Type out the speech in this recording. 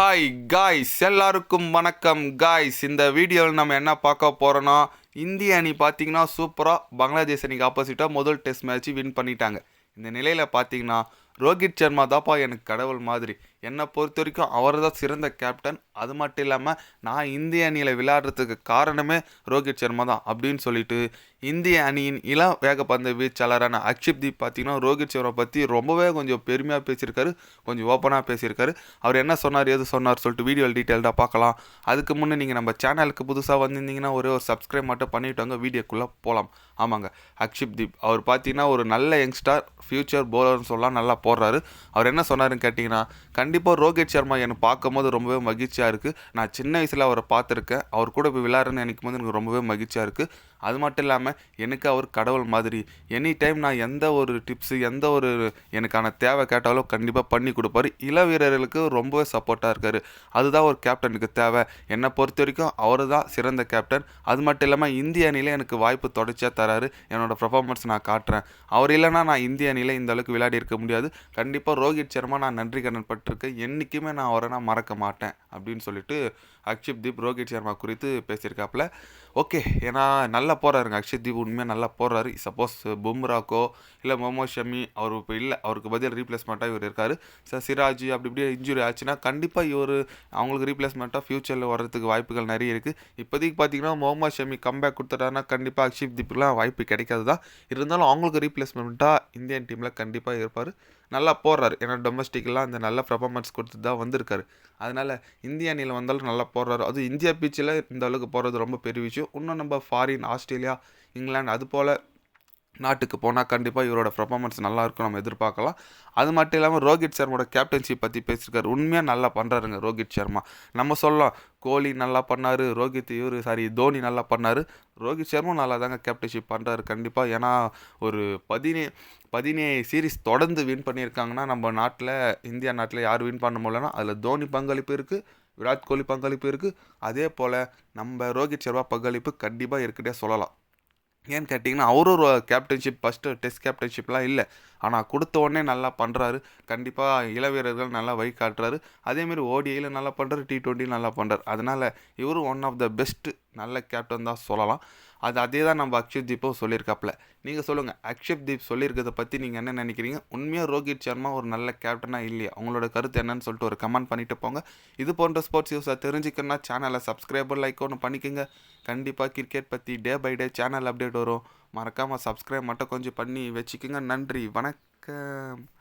Hi guys எல்லாருக்கும் வணக்கம் guys இந்த வீடியோவில் நம்ம என்ன பார்க்க போகிறோன்னா இந்திய அணி பார்த்தீங்கன்னா சூப்பராக பங்களாதேஷ் அணிக்கு ஆப்போசிட்டாக முதல் டெஸ்ட் மேட்ச் வின் பண்ணிட்டாங்க. இந்த நிலையில் பார்த்தீங்கன்னா ரோஹித் சர்மா தாப்பா எனக்கு கடவுள் மாதிரி. என்னை பொறுத்த வரைக்கும் அவர் தான் சிறந்த கேப்டன் அது மட்டும் இல்லாமல் நான் இந்திய அணியில் விளையாடுறதுக்கு காரணமே ரோஹித் சர்மா தான் அப்படின்னு சொல்லிட்டு இந்திய அணியின் இளம் வேகப்பந்து வீச்சாளரான அக்ஷிப் தீப் பார்த்தீங்கன்னா ரோஹித் சர்மா பற்றி ரொம்பவே கொஞ்சம் பெருமையாக பேசியிருக்காரு. கொஞ்சம் ஓப்பனாக பேசியிருக்காரு. அவர் என்ன சொன்னார் எது சொன்னார் சொல்லிட்டு வீடியோ டீட்டெயில்டாக பார்க்கலாம். அதுக்கு முன்னே நீங்கள் நம்ம சேனலுக்கு புதுசாக வந்திருந்தீங்கன்னா ஒரே ஒரு சப்ஸ்கிரைப் மட்டும் பண்ணிவிட்டாங்க. வீடியோக்குள்ளே போகலாம் ஆமாங்க அக்ஷிப் தீப். அவர் பார்த்தீங்கன்னா ஒரு நல்ல யங்ஸ்டார் ஃபியூச்சர் போலர்னு சொல்லலாம் நல்லா போடுறாரு. அவர் என்ன சொன்னார்னு கேட்டிங்கன்னா கண்டிப்பாக ரோஹித் சர்மா எனக்கு பார்க்கும்போது ரொம்பவே மகிழ்ச்சியாக இருக்குது நான் சின்ன வயசில் அவரை பார்த்துருக்கேன். அவர் கூட இப்போ விளையாடுறேன்னு நினைக்கும் போது எனக்கு ரொம்பவே மகிழ்ச்சியாக இருக்குது அது மட்டும் இல்லாமல் எனக்கு அவர் கடவுள் மாதிரி. எனி டைம் நான் எந்த ஒரு டிப்ஸு எந்த ஒரு எனக்கான தேவை கேட்டாலும் கண்டிப்பாக பண்ணி கொடுப்பாரு. இள வீரர்களுக்கு ரொம்பவே சப்போர்ட்டாக இருக்கார். அதுதான் ஒரு கேப்டனுக்கு தேவை. என்னை பொறுத்த வரைக்கும் அவர் தான் சிறந்த கேப்டன் அது மட்டும் இல்லாமல் இந்திய அணியில் எனக்கு வாய்ப்பு தொடர்ச்சியாக தராரு. என்னோட பர்ஃபார்மன்ஸ் நான் காட்டுறேன். அவர் இல்லைன்னா நான் இந்திய அணியில் இந்த அளவுக்கு விளையாடி இருக்க முடியாது. கண்டிப்பாக ரோஹித் சர்மா நான் நன்றி கடன் பட்டிருக்கேன் என்றைக்குமே நான் அவரை நான் மறக்க மாட்டேன் அப்படின்னு சொல்லிட்டு அக்ஷிப் தீப் ரோஹித் சர்மா குறித்து பேசியிருக்காப்புல. ஓகே ஏன்னா நல்ல நல்லா போகிறாருங்க அக்ஷித் தீப் உண்மையாக நல்லா போடுறாரு. சப்போஸ் பும்ராக்கோ இல்லை முகமது ஷமி அவர் இப்போ இல்லை அவருக்கு பதில் ரீப்ளேஸ்மெண்ட்டாக இவர் இருக்கார். சார் சிராஜ் அப்படி இப்படி இன்ஜுரி ஆச்சுன்னா கண்டிப்பாக இவர் அவங்களுக்கு ரீப்ளேஸ்மெண்ட்டாக ஃப்யூச்சரில் வர்றதுக்கு வாய்ப்புகள் நிறைய இருக்குது இப்போதைக்கு பார்த்தீங்கன்னா மொஹமத் ஷமி கம்பேக் கொடுத்துட்டாருன்னா கண்டிப்பாக அக்ஷய் தீப்லாம் வாய்ப்பு கிடைக்காது தான் இருந்தாலும் அவங்களுக்கு ரீப்ளேஸ்மெண்ட்டாக இந்தியன் டீமில் கண்டிப்பாக இருப்பார். நல்லா போடுறாரு. ஏன்னா டொமஸ்டிக்கெலாம் அந்த நல்ல பர்ஃபார்மன்ஸ் கொடுத்து தான் வந்திருக்காரு. அதனால் இந்திய அணியில் வந்தாலும் நல்லா போடுறாரு. அதுவும் இந்தியா பீச்சில் இந்த அளவுக்கு போடுறது ரொம்ப பெரிய விஷயம். இன்னும் நம்ம ஃபாரின் ஆஸ்திரேலியா ஆஸ்திரேலியா இங்கிலாந்து அது போல் நாட்டுக்கு போனால் கண்டிப்பாக இவரோட பர்ஃபார்மன்ஸ் நல்லா இருக்கும் நம்ம எதிர்பார்க்கலாம். அது மட்டும் இல்லாமல் ரோஹித் சர்மாவோட கேப்டன்ஷிப் பற்றி பேசியிருக்காரு. உண்மையாக நல்லா பண்ணுறாருங்க ரோஹித் சர்மா. நம்ம சொல்லலாம் கோலி நல்லா பண்ணார் ரோஹித் இவர் சாரி தோனி நல்லா பண்ணார். ரோஹித் சர்மா நல்லா தாங்க கேப்டன்ஷிப் பண்ணுறாரு கண்டிப்பாக ஏன்னா ஒரு பதினே பதினேழு சீரீஸ் தொடர்ந்து வின் பண்ணியிருக்காங்கன்னா நம்ம நாட்டில் இந்தியா நாட்டில் யார் வின் பண்ண முடியலன்னா அதில் தோனி பங்களிப்பு இருக்குது விராட் கோலி பங்களிப்பு இருக்குது அதே போல் நம்ம ரோஹித் சர்மா பங்களிப்பு கண்டிப்பாக இருக்குன்னே சொல்லலாம். ஏன்னு கேட்டிங்கன்னா அவரும் ஒரு கேப்டன்ஷிப் ஃபஸ்ட்டு டெஸ்ட் கேப்டன்ஷிப்லாம் இல்லை. ஆனால் கொடுத்த உடனே நல்லா பண்ணுறாரு கண்டிப்பாக இளவீரர்கள் நல்லா வழி காட்டுறாரு. அதேமாரி ஓடிஐயில் நல்லா பண்ணுறாரு டி டுவெண்ட்டியில் நல்லா பண்ணுறாரு அதனால் இவரும் ஒன் ஆஃப் த பெஸ்ட்டு நல்ல கேப்டன் தான் சொல்லலாம். அது அதே தான் நம்ம அக்ஷிப் தீப்பும் சொல்லியிருக்காப்புல. நீங்கள் சொல்லுங்கள் அக்ஷிப் தீப் சொல்லியிருக்கிறத பற்றி நீங்கள் என்ன நினைக்கிறீங்க? உண்மையாக ரோஹித் சர்மா ஒரு நல்ல கேப்டனாக இல்லையா? உங்களோட கருத்து என்னன்னு சொல்லிட்டு ஒரு கமெண்ட் பண்ணிட்டு போங்க. இது போன்ற ஸ்போர்ட்ஸ் நியூஸை தெரிஞ்சுக்கணும்னா சேனலை சப்ஸ்கிரைபர் லைக் ஒன்று பண்ணிக்கோங்க. கண்டிப்பாக கிரிக்கெட் பற்றி day by day channel update வரும். மறக்காமல் சப்ஸ்கிரைப் மட்டும் கொஞ்சம் பண்ணி வச்சுக்கோங்க. நன்றி வணக்கம்.